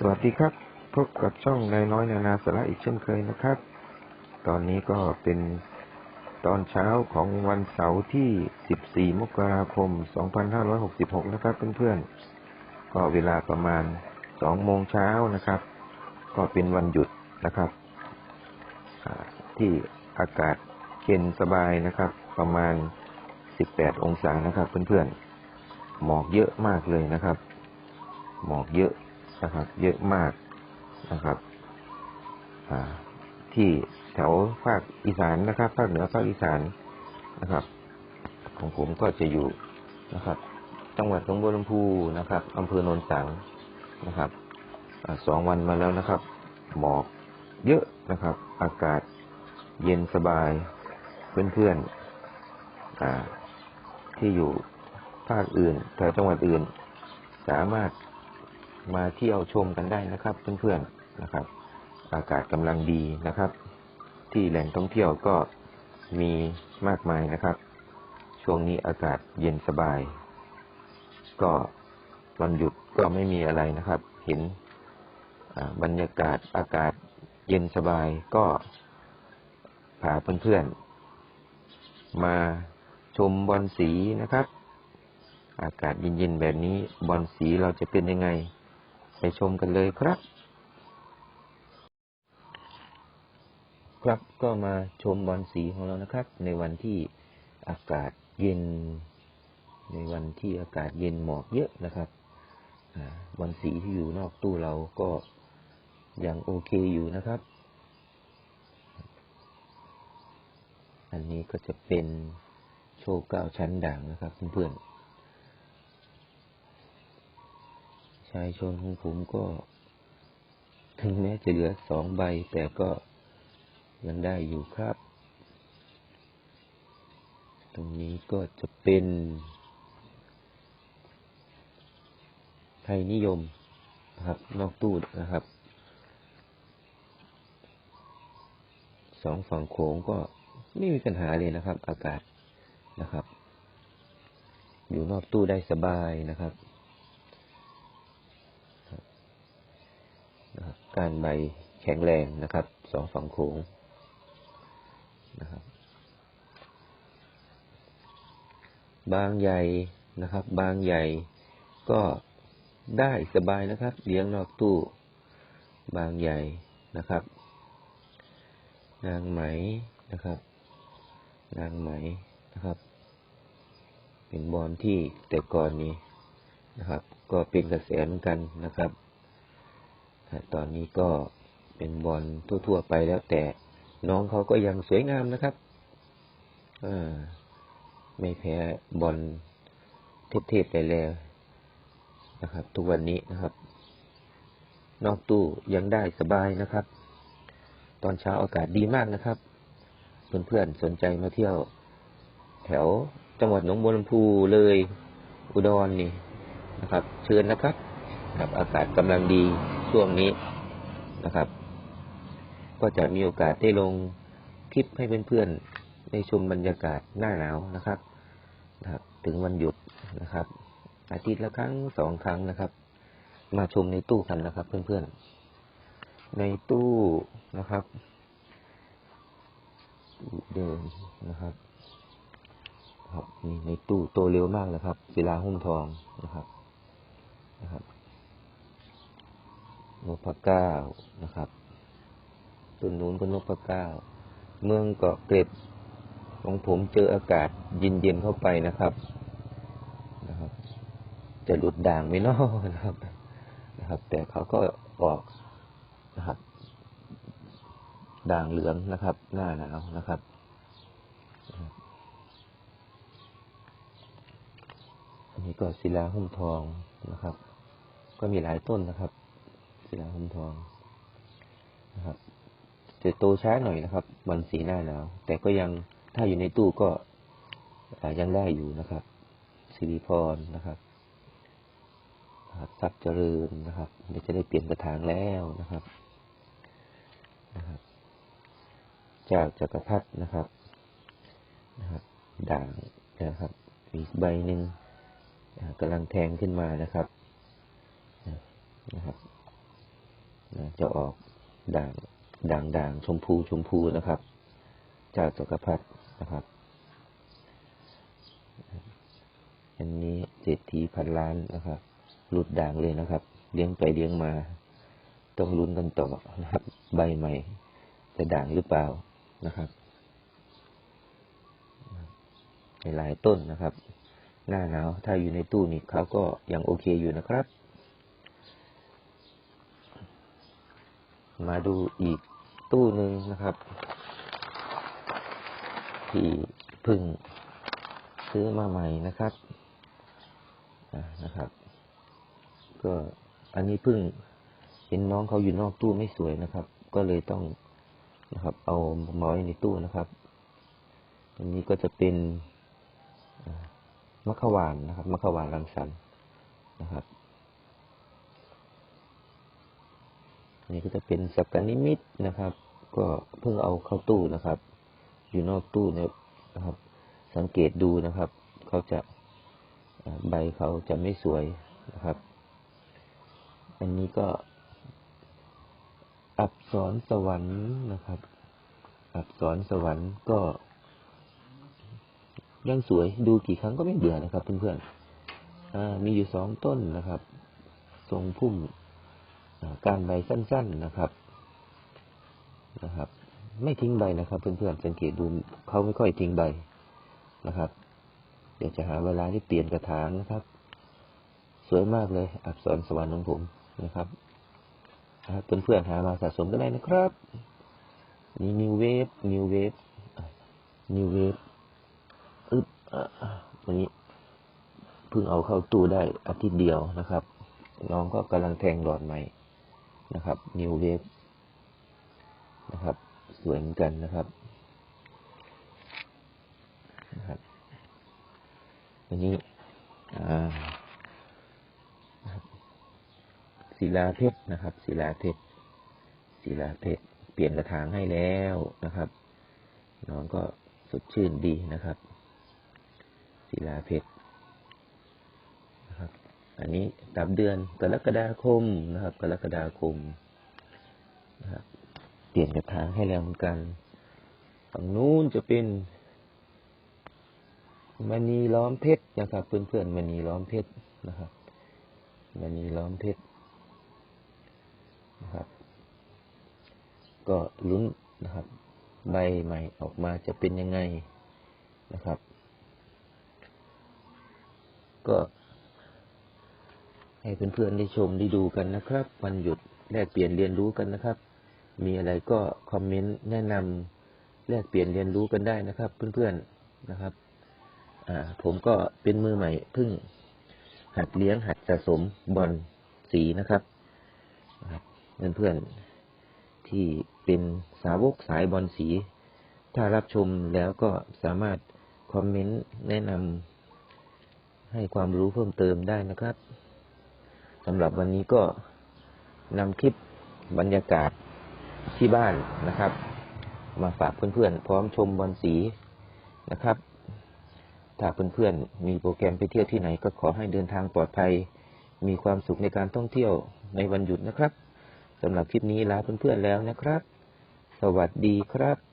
สวัสดีครับ พบกับช่องนายน้อยนานาสาระอีกเช่นเคยนะครับ ตอนนี้ก็เป็นตอนเช้าของวันเสาร์ที่ 14 มกราคม 2566 นะครับเพื่อนๆ ก็เวลาประมาณ 2 โมงเช้านะครับ ก็เป็นวันหยุดนะครับ ที่อากาศเย็นสบายนะครับ ประมาณ 18 องศานะครับเพื่อนๆ หมอกเยอะมากเลยนะครับ หมอกเยอะ นะครับ เยอะมากนะครับที่แถวภาคอีสานนะครับภาคเหนือภาคอีสานนะครับ ของผมก็จะอยู่นะครับ จังหวัดหนองบัวลำพูนะครับอำเภอโนนสังนะครับอสองวันมาแล้วนะครับ หมอกเยอะนะครับ อากาศเย็นสบายเพื่อนๆอ่าที่อยู่ภาคอื่นแถวจังหวัดอื่น สามารถ มาเที่ยวชมกันได้นะครับ เพื่อนๆนะครับ อากาศกำลังดีนะครับ ที่แหล่งท่องเที่ยวก็มีมากมายนะครับ ช่วงนี้อากาศเย็นสบาย ก็วันหยุดก็ไม่มีอะไรนะครับ เห็นบรรยากาศอากาศเย็นสบายก็พาเพื่อนๆมาชมบอลสีนะครับ อากาศเย็นๆแบบนี้บอลสีเราจะเป็นยังไง ไปชมกันเลยครับ ครับก็มาชมบอลสีของเรานะครับ ในวันที่อากาศเย็น ในวันที่อากาศเย็นหมอกเยอะนะครับบอลสีที่อยู่นอกตู้เราก็ยังโอเคอยู่นะครับ อันนี้ก็จะเป็นโชว์เก้าชั้นด่างนะครับเพื่อนๆ ชายชนของผมก็ ถึงแม้จะเหลือสองใบ แต่ก็ยังได้อยู่ครับ ตรงนี้ก็จะเป็นไทยนิยมนะครับ นอกตู้นะครับ สองฝั่งโขงก็ไม่มีปัญหาเลยนะครับ อากาศนะครับ อยู่นอกตู้ได้สบายนะครับนะครับ การใบแข็งแรงนะครับ สองฝั่งโขงนะครับ บางใหญ่นะครับ บางใหญ่ก็ได้สบายนะครับ เลี้ยงนอกตู้ บางใหญ่นะครับ นางไหมนะครับ นางไหมนะครับ เป็นบอลที่แต่ก่อนนี้นะครับ ก็เป็นกระแสเหมือนกันนะครับ ตอนนี้ก็เป็นบอลทั่ว ๆ ไปแล้วแต่น้องเขาก็ยังสวยงามนะครับอไม่แพ้บอลเทพๆไปแล้วนะครับ ทุกวันนี้นะครับ นอกตู้ยังได้สบายนะครับ ตอนเช้าอากาศดีมากนะครับ เพื่อนๆสนใจมาเที่ยว แถวจังหวัดหนองบัวลำพูเลยอุดรนี่นะครับ เชิญนะครับครับอากาศกำลังดี ช่วงนี้นะครับ ก็จะมีโอกาสได้ลงคลิปให้เพื่อนๆได้ชมบรรยากาศหน้าหนาวนะครับนะครับ ถึงวันหยุดนะครับ อาทิตย์ละครั้งสองครั้งนะครับ มาชมในตู้กันนะครับ เพื่อนๆ ในตู้นะครับเดิมนะครับครับในตู้โตเร็วมากนะครับศิลาหุ้มทองนะครับนะครับ นพเก้านะครับต้นนู้นก็นพเก้า เมืองเกาะเกร็ดของผมเจออากาศเย็นๆเข้าไปนะครับนะครับ จะหลุดด่างไม่นอนะครับนะครับ แต่เขาก็ออกนะครับ ด่างเหลืองนะครับ หน้าหนาวนะครับอันนี้ก็ศิลาหุ้มทองนะครับ ก็มีหลายต้นนะครับ ศิลาหุ้มทองนะครับจะโตช้าหน่อยนะครับ วันสีหน้าหนาวแต่ก็ยังถ้าอยู่ในตู้ก็ยังได้อยู่นะครับสิริพรนะครับทรัพย์เจริญนะครับเดี๋ยวจะได้เปลี่ยนกระถางแล้วนะครับนะครับจากจักรพรรดินะครับนะครับ ด่างนะครับอีกใบหนึ่งกำลังแทงขึ้นมานะครับ จะออกด่างด่างด่างชมพูชมพูนะครับ จากจักรพรรดินะครับ อันนี้เศรษฐีพันล้านนะครับ หลุดด่างเลยนะครับ เลี้ยงไปเลี้ยงมา ต้องลุ้นกันต่อนะครับ ใบใหม่จะด่างหรือเปล่านะครับหลายต้นนะครับ หน้าหนาวถ้าอยู่ในตู้นี่เขาก็ยังโอเคอยู่นะครับ มาดูอีกตู้หนึ่งนะครับ ที่พึ่งซื้อมาใหม่นะครับนะครับ ก็อันนี้พึ่งเห็นน้องเขาอยู่นอกตู้ไม่สวยนะครับ ก็เลยต้องนะครับ เอามาไว้ในตู้นะครับ อันนี้ก็จะเป็นมะขวานนะครับมะขวานรังสรรค์นะครับ นี่ก็จะเป็นสักกนิมิตนะครับ ก็เพิ่งเอาเข้าตู้นะครับ อยู่นอกตู้เนี่ยนะครับ สังเกตดูนะครับ เขาจะใบเขาจะไม่สวยนะครับ อันนี้ก็ อับสรสวรรค์นะครับ อับสรสวรรค์ก็ ยังสวยดูกี่ครั้งก็ไม่เบื่อนะครับเพื่อนๆอ่ามีอยู่สองต้นนะครับ ทรงพุ่ม การใบสั้น ๆนะครับนะครับ ไม่ทิ้งใบนะครับ เพื่อนๆสังเกตดูเขาไม่ค่อยทิ้งใบนะครับ เดี๋ยวจะหาเวลาที่เปลี่ยนกระถางนะครับ สวยมากเลย อักษรสวรรค์ของผมนะครับนะครับเพื่อนๆหามาสะสมกันได้นะครับนี่นิวเวฟนิวเวฟนิวเวฟอึ๊บอะวันนี้เพิ่งเอาเข้าตู้ได้อาทิตย์เดียวนะครับ น้องก็กำลังแทงหลอดใหม่ นะครับนิวเวฟนะครับ สวยเหมือนกันนะครับนะครับอันนี้อ่าศิลาเพชรนะครับศิลาเพชรศิลาเพชรเปลี่ยนกระถางให้แล้วนะครับ น้องก็สดชื่นดีนะครับศิลาเพชร อันนี้ตามเดือนกรกฎาคมนะครับ กรกฎาคมนะครับเปลี่ยนกระถางให้แล้วเหมือนกันฝั่งนู้นจะเป็นมณีล้อมเพชรนะครับ เพื่อนๆมณีล้อมเพชรนะครับมณีล้อมเพชรนะครับ ก็ลุ้นนะครับ ใบใหม่ออกมาจะเป็นยังไงนะครับ ก็ ให้เพื่อนๆได้ชมได้ดูกันนะครับ วันหยุดแลกเปลี่ยนเรียนรู้กันนะครับ มีอะไรก็คอมเมนต์แนะนำแลกเปลี่ยนเรียนรู้กันได้นะครับ เพื่อนๆนะครับอ่าผมก็เป็นมือใหม่เพิ่ง หัดเลี้ยงหัดสะสมบอลสีนะครับเพื่อนๆที่เป็นสาวกสายบอลสี ถ้ารับชมแล้วก็สามารถคอมเมนต์แนะนำให้ความรู้เพิ่มเติมได้นะครับ สำหรับวันนี้ก็นำคลิปบรรยากาศที่บ้านนะครับ มาฝากเพื่อนๆ พร้อมชมบอลสีนะครับ ถ้าเพื่อนๆ มีโปรแกรมไปเที่ยวที่ไหนก็ขอให้เดินทางปลอดภัย มีความสุขในการท่องเที่ยวในวันหยุดนะครับสำหรับคลิปนี้ลาเพื่อนๆแล้วนะครับ สวัสดีครับ